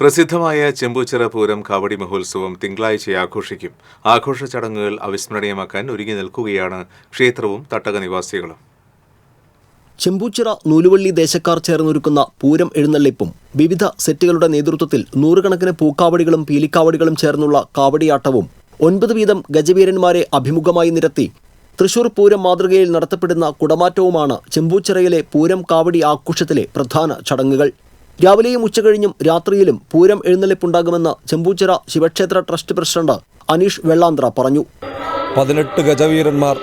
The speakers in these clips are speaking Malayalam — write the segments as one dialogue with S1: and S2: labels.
S1: പ്രസിദ്ധമായ ചെമ്പൂച്ചിറ പൂരം കാവടി മഹോത്സവം തിങ്കളാഴ്ച ആഘോഷിക്കും. ആഘോഷ ചടങ്ങുകൾ അവിസ്മരണീയമാക്കാൻ ഒരുങ്ങി നിൽക്കുകയാണ് ക്ഷേത്രവും തട്ടക നിവാസികളും.
S2: ചെമ്പൂച്ചിറ നൂലുവള്ളി ദേശക്കാർ ചേർന്നൊരുക്കുന്ന പൂരം എഴുന്നള്ളിപ്പും വിവിധ സെറ്റുകളുടെ നേതൃത്വത്തിൽ നൂറുകണക്കിന് പൂക്കാവടികളും പീലിക്കാവടികളും ചേർന്നുള്ള കാവടിയാട്ടവും ഒൻപത് വീതം ഗജവീരന്മാരെ അഭിമുഖമായി നിരത്തി തൃശൂർ പൂരം മാതൃകയിൽ നടത്തപ്പെടുന്ന കുടമാറ്റവുമാണ് ചെമ്പൂച്ചിറയിലെ പൂരം കാവടി ആഘോഷത്തിലെ പ്രധാന ചടങ്ങുകൾ. രാവിലെയും ഉച്ചകഴിഞ്ഞും രാത്രിയിലും പൂരം എഴുന്നള്ളിപ്പുണ്ടാകുമെന്ന് ചെമ്പൂച്ചിറ ശിവക്ഷേത്ര ട്രസ്റ്റ് പ്രസിഡന്റ് അനീഷ് വെള്ളാന്ത്ര പറഞ്ഞു.
S3: പതിനെട്ട് ഗജവീരന്മാർ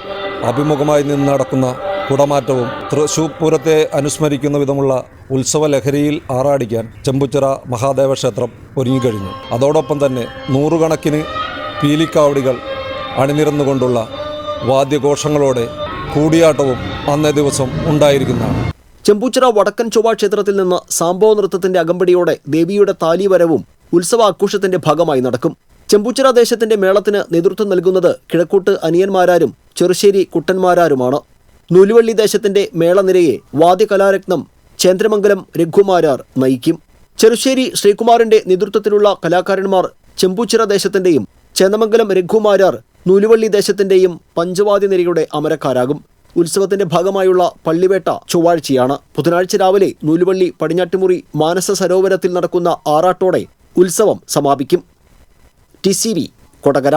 S3: അഭിമുഖമായി നിന്ന് നടക്കുന്ന കുടമാറ്റവും തൃശൂർ പൂരത്തെ അനുസ്മരിക്കുന്ന വിധമുള്ള ഉത്സവ ലഹരിയിൽ ആറാടിക്കാൻ ചെമ്പുച്ചിറ മഹാദേവ ക്ഷേത്രം ഒരുങ്ങിക്കഴിഞ്ഞു. അതോടൊപ്പം തന്നെ നൂറുകണക്കിന് പീലിക്കാവടികൾ അണിനിരന്നുകൊണ്ടുള്ള വാദ്യഘോഷങ്ങളോടെ കൂടിയാട്ടവും അന്നേ ദിവസം ഉണ്ടായിരിക്കുന്നതാണ്.
S2: ചെമ്പൂച്ചിറ വടക്കൻ ചൊവ്വ ക്ഷേത്രത്തിൽ നിന്ന് സാംബോ നൃത്തത്തിന്റെ അകമ്പടിയോടെ ദേവിയുടെ താലിവരവും ഉത്സവ ആഘോഷത്തിന്റെ ഭാഗമായി നടക്കും. ചെമ്പൂച്ചിറ ദേശത്തിന്റെ മേളത്തിന് നേതൃത്വം നൽകുന്നത് കിഴക്കൂട്ട് അനിയന്മാരാരും ചെറുശ്ശേരി കുട്ടന്മാരാരുമാണ്. നൂലുവള്ളി ദേശത്തിന്റെ മേളനിരയെ വാദ്യകലാരത്നം ചേന്ദ്രമംഗലം രഘുമാരാർ നയിക്കും. ചെറുശ്ശേരി ശ്രീകുമാറിന്റെ നേതൃത്വത്തിലുള്ള കലാകാരന്മാർ ചെമ്പൂച്ചിറ ദേശത്തിന്റെയും ചേന്ദമംഗലം രഘുമാരാർ നൂലുവള്ളി ദേശത്തിന്റെയും പഞ്ചവാദ്യ നിരയുടെ അമരക്കാരാകും. ഉത്സവത്തിന്റെ ഭാഗമായുള്ള പള്ളിവേട്ട ചൊവ്വാഴ്ചയാണ്. ബുധനാഴ്ച രാവിലെ നൂലുവള്ളി പടിഞ്ഞാട്ടുമുറി മാനസ സരോവരത്തിൽ നടക്കുന്ന ആറാട്ടോടെ ഉത്സവം സമാപിക്കും. T C V Kodakara.